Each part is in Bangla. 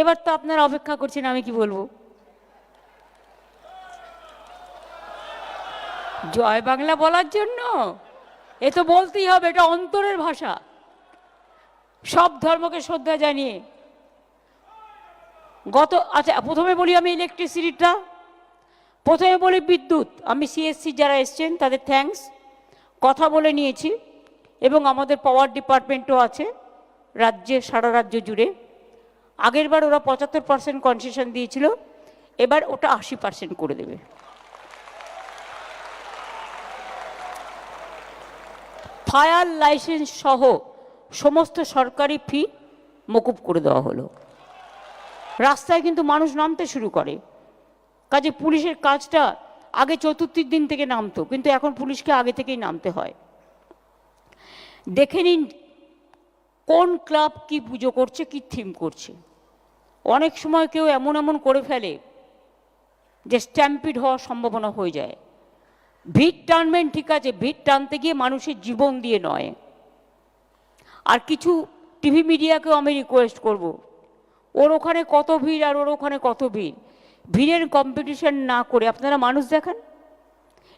এবার তো আপনারা অপেক্ষা করছেন, আমি কি বলব? জয় বাংলা বলার জন্য? এ তো বলতেই হবে, এটা অন্তরের ভাষা। সব ধর্মকে শ্রদ্ধা জানিয়ে। গত আচ্ছা প্রথমে বলি আমি ইলেকট্রিসিটিটা প্রথমে বলি বিদ্যুৎ। আমি সিএসসি যারা এসছেন, তাদের থ্যাঙ্কস কথা বলে নিয়েছি। এবং আমাদের পাওয়ার ডিপার্টমেন্টও আছে, রাজ্যে, সারা রাজ্য জুড়ে। আগেরবার ওরা পঁচাত্তর পার্সেন্ট কনসেশন দিয়েছিল, এবার ওটা আশি পার্সেন্ট করে দেবে। ফায়ার লাইসেন্স সহ সমস্ত সরকারি ফি মকুব করে দেওয়া হলো। রাস্তায় কিন্তু মানুষ নামতে শুরু করে। কাজে পুলিশের কাজটা আগে চতুর্থীর দিন থেকে নামতো, কিন্তু এখন পুলিশকে আগে থেকেই নামতে হয়। দেখে নিন কোন ক্লাব কি পুজো করছে, কি থিম করছে? অনেক সময় কেউ এমন এমন করে ফেলে যে স্ট্যাম্পিড হওয়ার সম্ভাবনা হয়ে যায়। ভিড় টানবেন ঠিক আছে, ভিড় টানতে গিয়ে মানুষের জীবন দিয়ে নয়। আর কিছু টিভি মিডিয়াকেও আমি রিকোয়েস্ট করব। ওর ওখানে কত ভিড় আর ওর ওখানে কত ভিড়? ভিড়ের কম্পিটিশন না করে আপনারা মানুষ দেখান।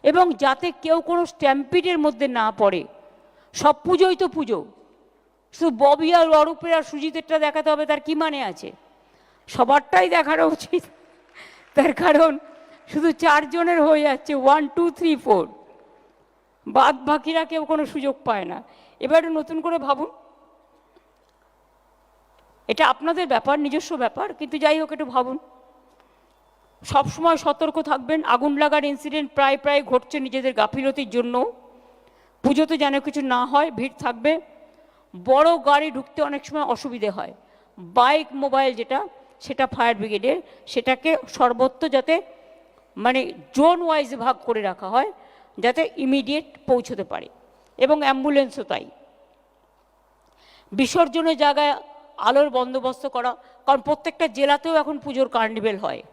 এবং যাতে কেউ কোনো স্ট্যাম্পিডের মধ্যে না পড়ে, সব পুজোই তো পুজো। শুধু ববি আর অরূপের আর সুজিতেরটা দেখাতে হবে, তার কি মানে আছে? সবারটাই দেখানো উচিত। তার কারণ শুধু চারজনের হয়ে যাচ্ছে ওয়ান টু থ্রি ফোর বাদ বাকিরা কেউ কোনো সুযোগ পায় না। এবারে নতুন করে ভাবুন। এটা আপনাদের ব্যাপার, নিজস্ব ব্যাপার, কিন্তু যাই হোক, একটু ভাবুন। সবসময় সতর্ক থাকবেন। আগুন লাগার ইনসিডেন্ট প্রায় প্রায় ঘটছে নিজেদের গাফিলতির জন্য। পুজোতে যেন কিছু না হয়, ভিড় থাকবে। বড় গাড়ি ঢুকতে অনেক সময় অসুবিধে হয়। বাইক, মোবাইল যেটা, সেটা ফায়ার ব্রিগেডের, সেটাকে সর্বত্র যাতে মানে জোন ওয়াইজ ভাগ করে রাখা হয়, যাতে ইমিডিয়েট পৌঁছতে পারে। এবং অ্যাম্বুলেন্সও তাই। বিসর্জনের জায়গায় আলোর বন্দোবস্ত করা, কারণ প্রত্যেকটা জেলাতেও এখন পুজোর কার্নিভেল হয়।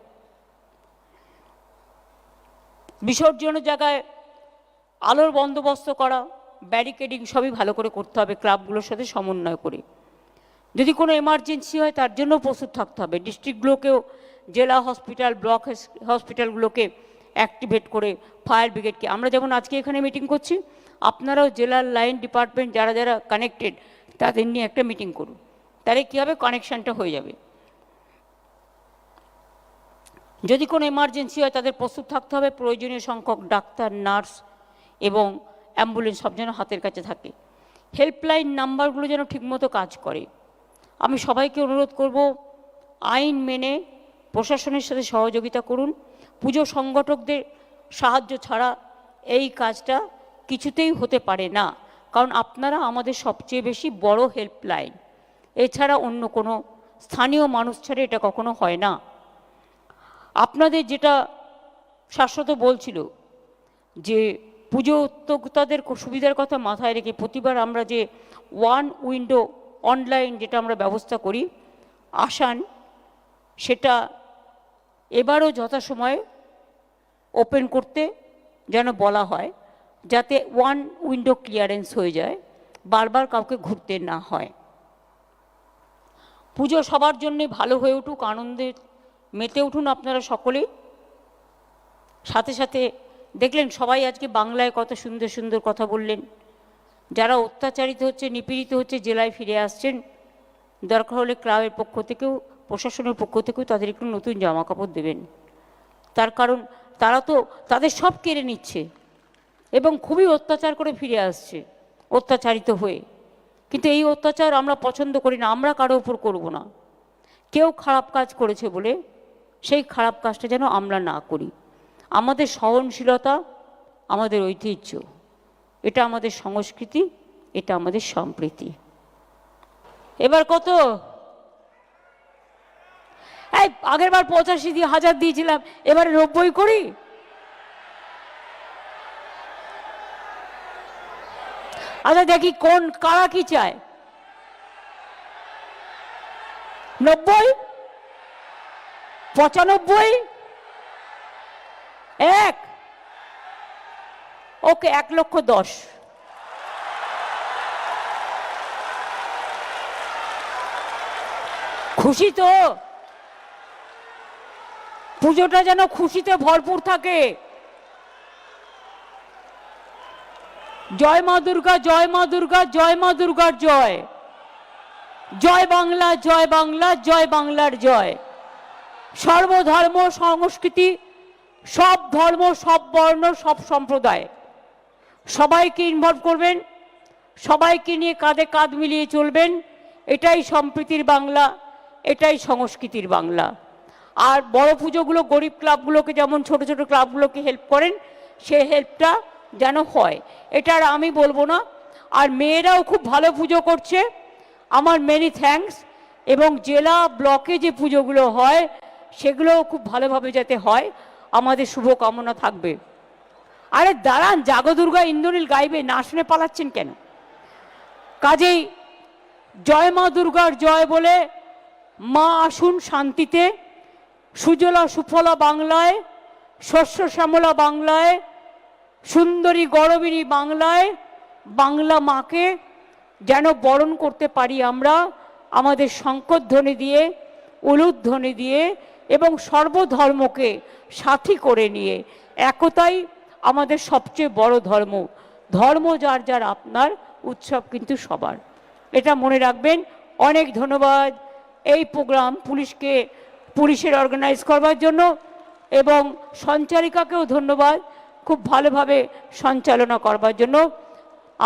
বিসর্জনের জায়গায় আলোর বন্দোবস্ত করা ব্যারিকেডিং সবই ভালো করে করতে হবে ক্লাবগুলোর সাথে সমন্বয় করে। যদি কোনো এমার্জেন্সি হয়, তার জন্য প্রস্তুত থাকতে হবে। ডিস্ট্রিক্টগুলোকেও জেলা হসপিটাল ব্লক হসপিটালগুলোকে অ্যাক্টিভেট করে ফায়ার ব্রিগেডকে আমরা যেমন আজকে এখানে মিটিং করছি, আপনারাও জেলার লাইন ডিপার্টমেন্ট যারা যারা কানেক্টেড তাদের নিয়ে একটা মিটিং করুন। তাহলে কী হবে? কানেকশানটা হয়ে যাবে। যদি কোনো এমার্জেন্সি হয়, তাদের প্রস্তুত থাকতে হবে। প্রয়োজনীয় সংখ্যক ডাক্তার নার্স এবং অ্যাম্বুলেন্স সব যেন হাতের কাছে থাকে। হেল্পলাইন নাম্বারগুলো যেন ঠিকমতো কাজ করে। আমি সবাইকে অনুরোধ করব, আইন মেনে প্রশাসনের সাথে সহযোগিতা করুন। পুজো সংগঠকদের সাহায্য ছাড়া এই কাজটা কিছুতেই হতে পারে না, কারণ আপনারা আমাদের সবচেয়ে বেশি বড় হেল্পলাইন। এছাড়া অন্য কোনো স্থানীয় মানুষ ছাড়া এটা কখনো হয় না। আপনাদের যেটা শাশ্বত বলছিল যে পুজো উদ্যোক্তাদের সুবিধার কথা মাথায় রেখে প্রতিবার আমরা যে ওয়ান উইন্ডো অনলাইন যেটা আমরা ব্যবস্থা করি, আসান, সেটা এবারও যথাসময়ে ওপেন করতে যেন বলা হয়, যাতে ওয়ান উইন্ডো ক্লিয়ারেন্স হয়ে যায়, বারবার কাউকে ঘুরতে না হয়। পুজো সবার জন্যে ভালো হয়ে উঠুক, আনন্দে মেতে উঠুন আপনারা সকলেই। সাথে সাথে দেখলেন সবাই আজকে বাংলায় কত সুন্দর সুন্দর কথা বললেন। যারা অত্যাচারিত হচ্ছে, নিপীড়িত হচ্ছে, জেলায় ফিরে আসছেন, দরকার হলে ক্লাবের পক্ষ থেকেও, প্রশাসনের পক্ষ থেকেও তাদের একটু নতুন জামা কাপড় দেবেন। তার কারণ, তারা তো তাদের সব কেড়ে নিচ্ছে এবং খুবই অত্যাচার করে ফিরে আসছে, অত্যাচারিত হয়ে। কিন্তু এই অত্যাচার আমরা পছন্দ করি না, আমরা কারও ওপর করব না। কেউ খারাপ কাজ করেছে বলে, সেই খারাপ কাজটা যেন আমরা না করি। আমাদের সহনশীলতা, আমাদের ঐতিহ্য, এটা আমাদের সংস্কৃতি, এটা আমাদের সম্প্রীতি। এবার কত? এই, আগের বার পঁচাশি দিয়ে হাজার দিয়েছিলাম, এবারে নব্বই করি? আচ্ছা দেখি কোন, কারা কি চায়? নব্বই? পঁচানব্বই? এক। ওকে, এক লক্ষ দশ। খুশি তো? পুজোটা যেন খুশিতে ভরপুর থাকে। জয় মা দুর্গা, জয় মা দুর্গা, জয় মা দুর্গার জয়। জয় বাংলা জয় বাংলা, জয় বাংলার জয়। সর্বধর্ম, সংস্কৃতি সব ধর্ম, সব বর্ণ, সব সম্প্রদায়। সবাইকে ইনভলভ করবেন, সবাইকে নিয়ে কাঁধে কাঁধ মিলিয়ে চলবেন। এটাই সম্প্রীতির বাংলা, এটাই সংস্কৃতির বাংলা। আর বড় পুজোগুলো, গরিব ক্লাবগুলোকে যেমন ছোট ছোট ক্লাবগুলোকে হেল্প করেন, সে হেল্পটা যেন হয়। এটা আর আমি বলব না। আর মেয়েরাও খুব ভালো পুজো করছে। আমার মেনি থ্যাঙ্কস এবং জেলা ব্লকে যে পুজোগুলো হয়, সেগুলোও খুব ভালোভাবে যাতে হয়। আমাদের শুভকামনা থাকবে। আরে দাঁড়ান জাগদুর্গা ইন্দ্রনীল গাইবে, না শুনে পালাচ্ছেন কেন? কাজেই জয় মা দুর্গার জয় বলে মা আসুন শান্তিতে, সুজলা সুফলা বাংলায়, শস্য শ্যামলা বাংলায়, সুন্দরী গরবিনী বাংলায়, বাংলা মাকে যেন বরণ করতে পারি আমরা, আমাদের শঙ্করধ্বনি দিয়ে, উলুধ্বনি দিয়ে এবং সর্বধর্মকে সাথী করে নিয়ে একতাই আমাদের সবচেয়ে বড় ধর্ম। ধর্ম যার যার আপনার উৎসব কিন্তু সবার। এটা মনে রাখবেন। অনেক ধন্যবাদ এই প্রোগ্রাম পুলিশকে, পুলিশের অর্গানাইজ করবার জন্য এবং সঞ্চারিকাকেও ধন্যবাদ খুব ভালোভাবে সঞ্চালনা করবার জন্য।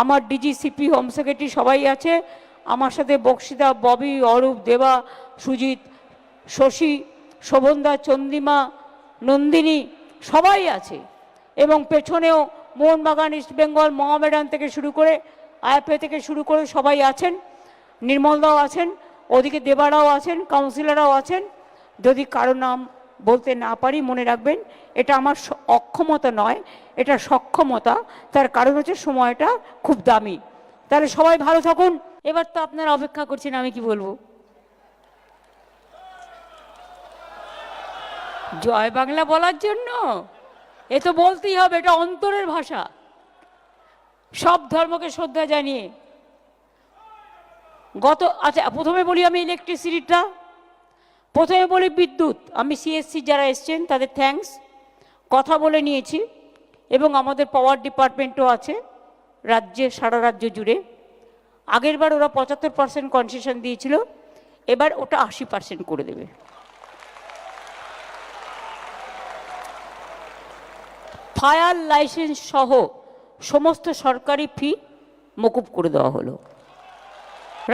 আমার ডিজিসিপি হোম সেক্রেটারি সবাই আছে। আমার সাথে বক্সিদা ববি, অরূপ, দেবা, সুজিত, শশী শোভনদা, চন্দিমা, নন্দিনী সবাই আছে। এবং পেছনেও মোহনবাগান, ইস্ট বেঙ্গল, মহামেডান থেকে শুরু করে আইএফএ থেকে শুরু করে সবাই আছেন। নির্মলদাও আছেন, ওদিকে দেবারাও আছেন, কাউন্সিলররাও আছেন। যদি কারও নাম বলতে না পারি, মনে রাখবেন, এটা আমার অক্ষমতা নয়, এটা সক্ষমতা। তার কারণ হচ্ছে সময়টা খুব দামি। তাহলে সবাই ভালো থাকুন। এবার তো আপনারা অপেক্ষা করছেন, আমি কি বলব? জয় বাংলা বলার জন্য? এ তো বলতেই হবে, এটা অন্তরের ভাষা। সব ধর্মকে শ্রদ্ধা জানিয়ে। গত আচ্ছা প্রথমে বলি আমি ইলেকট্রিসিটিটা প্রথমে বলি বিদ্যুৎ। আমি সিএসসি যারা এসছেন, তাদের থ্যাঙ্কস কথা বলে নিয়েছি। এবং আমাদের পাওয়ার ডিপার্টমেন্টও আছে, রাজ্যে, সারা রাজ্য জুড়ে। আগেরবার ওরা পঁচাত্তর পার্সেন্ট কনসেশন দিয়েছিল। এবার ওটা আশি পার্সেন্ট করে দেবে। ফায়ার লাইসেন্স সহ সমস্ত সরকারি ফি মকুব করে দেওয়া হলো।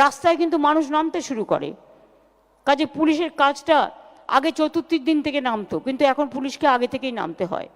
রাস্তায় কিন্তু মানুষ নামতে শুরু করে। কাজে পুলিশের কাজটা আগে চতুর্থীর দিন থেকে নামতো, কিন্তু এখন পুলিশকে আগে থেকেই নামতে হয়।